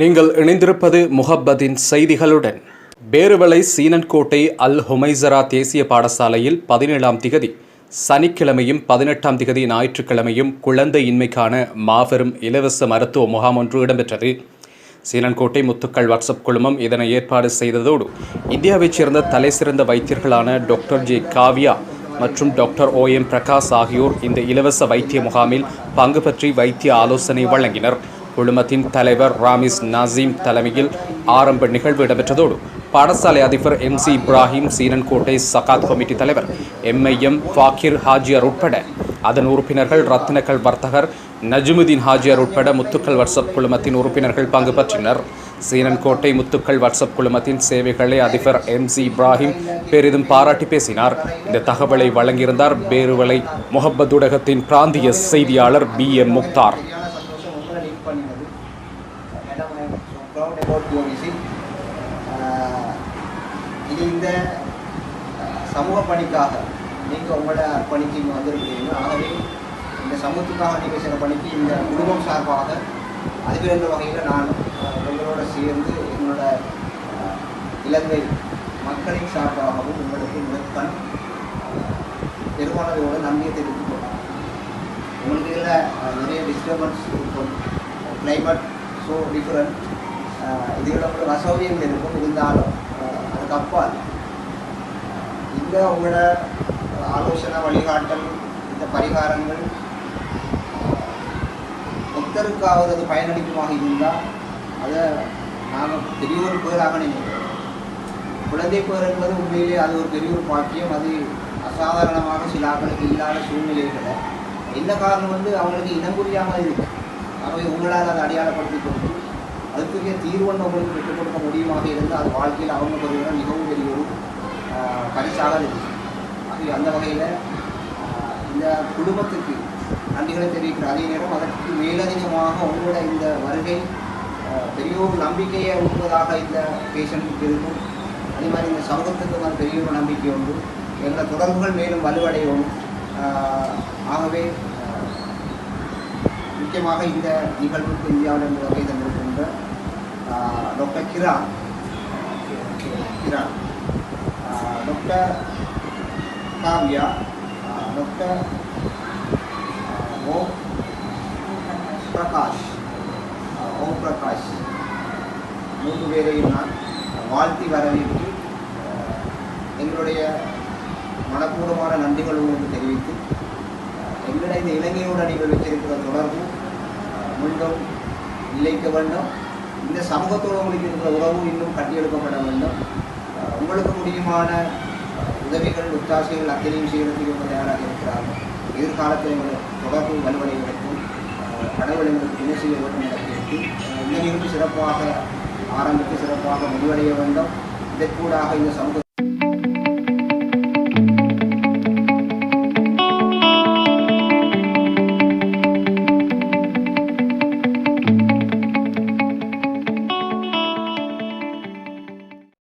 நீங்கள் இணைந்திருப்பது முஹப்பதின் செய்திகளுடன். பேருவளை சீனன்கோட்டை அல் ஹுமைசரா தேசிய பாடசாலையில் பதினேழாம் திகதி சனிக்கிழமையும் பதினெட்டாம் திகதி ஞாயிற்றுக்கிழமையும் குழந்தையின்மைக்கான மாபெரும் இலவச மருத்துவ முகாம் ஒன்று இடம்பெற்றது. சீனன்கோட்டை முத்துக்கள் வாட்ஸ்அப் குழுமம் இதனை ஏற்பாடு செய்ததோடு இந்தியாவைச் சேர்ந்த தலைசிறந்த வைத்தியர்களான டாக்டர் ஜே காவ்யா மற்றும் டாக்டர் ஓ எம் பிரகாஷ் ஆகியோர் இந்த இலவச வைத்திய முகாமில் பங்கு பற்றி வைத்திய ஆலோசனை வழங்கினர். குழுமத்தின் தலைவர் ராமிஸ் நாசிம் தலைமையில் ஆரம்ப நிகழ்வு இடம்பெற்றதோடு பாடசாலை அதிபர் M C Ibrahim Seenankottai Zakat committee தலைவர் எம்ஐஎம் ஃபாக்கிர் ஹாஜியார் உட்பட அதன் உறுப்பினர்கள் ரத்தினக்கல் வர்த்தகர் நஜுமுதீன் ஹாஜியார் உட்பட முத்துக்கள் வாட்ஸ்அப் குழுமத்தின் உறுப்பினர்கள் பங்கு பற்றினர். சீனன்கோட்டை முத்துக்கள் வாட்ஸ்அப் குழுமத்தின் சேவைகளை அதிபர் எம் சி இப்ராஹிம் பெரிதும் பாராட்டி பேசினார். இந்த தகவலை வழங்கியிருந்தார் பேருவலை முகப்பது ஊடகத்தின் பிராந்திய செய்தியாளர் பி எம் முக்தார். சரியான லீட் பண்ணினது. Madam I so proud about your visit இது இந்த சமூக பணிக்காக நீங்கள் உங்களோட பணிக்கு இங்கே வந்திருக்கிறீங்க. ஆகவே இந்த சமூகத்துக்காக நீங்கள் சில பணிக்கு இந்த குடும்பம் சார்பாக அதிபர் வகையில் நான் உங்களோட சேர்ந்து என்னோட இலங்கை மக்களின் சார்பாகவும் உங்களுக்கு முதற்கண் பெருமானதோட நம்பிக்கை தெரிவித்துக் உங்களுக்கு இதில் நிறைய டிஸ்டர்பன்ஸ் இருக்கும். கிளைமேட் ஸோ டிஃப்ரெண்ட் இதில் உங்களுக்கு அசௌகரியங்கள் இருக்கும் இருந்தாலும் அது அதுக்கு அப்பால் இங்கே உங்களோட ஆலோசனை வழிகாட்டல் இந்த பரிகாரங்கள் ஒருத்தருக்காவது அது பயனளிக்குமாக இருந்தால் அதை நாங்கள் பெரிய ஒரு பேராக நினைக்கிறோம். குழந்தை பேர் என்பது உண்மையிலே அது ஒரு பெரிய ஒரு பாக்கியம். அது அசாதாரணமாக சில ஆக்களுக்கு இல்லாத சூழ்நிலைகளை என்ன காரணம் வந்து அவங்களுக்கு இனம் புரியாமல் இருக்கு. ஆகவே உங்களால் அதை அடையாளப்படுத்தி கொண்டு அதுக்குரிய தீர்வன் அவங்களுக்கு பெற்றுக் கொடுக்க முடியுமாக இருந்து அது வாழ்க்கையில் அவங்க பெறுகிற மிகவும் பெரிய ஒரு பரிசாக இருக்கு. ஆகவே அந்த வகையில் இந்த குடும்பத்துக்கு நன்றிகளை தெரிவிக்கிற அதே நேரம் அதற்கு மேலதிகமாக உங்களோட இந்த வருகை ஆஹ், பெரிய ஒரு நம்பிக்கையை உண்பதாக இந்த பேஷண்ட்டுக்கு இருக்கும். அதே மாதிரி இந்த சமூகத்துக்கு வந்து பெரிய ஒரு நம்பிக்கை உண்டு. எங்கள் தொடர்புகள் மேலும் வலுவடையும் ஆகவே முக்கியமாக இந்த நிகழ்வுக்கு இந்தியாவிடம் வகை தந்திருக்கின்ற doctor Kira. Kira. Doctor Kavya. Doctor Om Prakash. Om Prakash. மூன்று பேரையும் நான் வாழ்த்தி வரவேற்று எங்களுடைய மனப்பூர்வமான நன்றிகளும் ஒன்று தெரிவித்து ஆஹ், எங்களை இந்த இலங்கையோடு நீங்கள் வச்சிருக்கிற தொடர்பு மீண்டும் நிலைக்க வேண்டும். இந்த சமூகத்தோடு உங்களுக்கு இருக்கிற உறவும் இன்னும் கட்டியெடுக்கப்பட வேண்டும். உங்களுக்கு முடியுமான உதவிகள் ஒத்தாசைகள் அத்தனையும் செய்கிறதுக்கு இவங்க தயாராக இருக்கிறார்கள். எதிர்காலத்தில் எங்களுக்கு தொடர்பு வலுவடைவதற்கும் கிடைக்கும் கடவுள் எங்களுக்கு துணை செய்ய வேண்டும் என கேட்டு இன்னையிலிருந்து சிறப்பாக ஆரம்பித்து சிறப்பாக முடிவடைய வேண்டும். இதற்கூடாக இந்த சமூக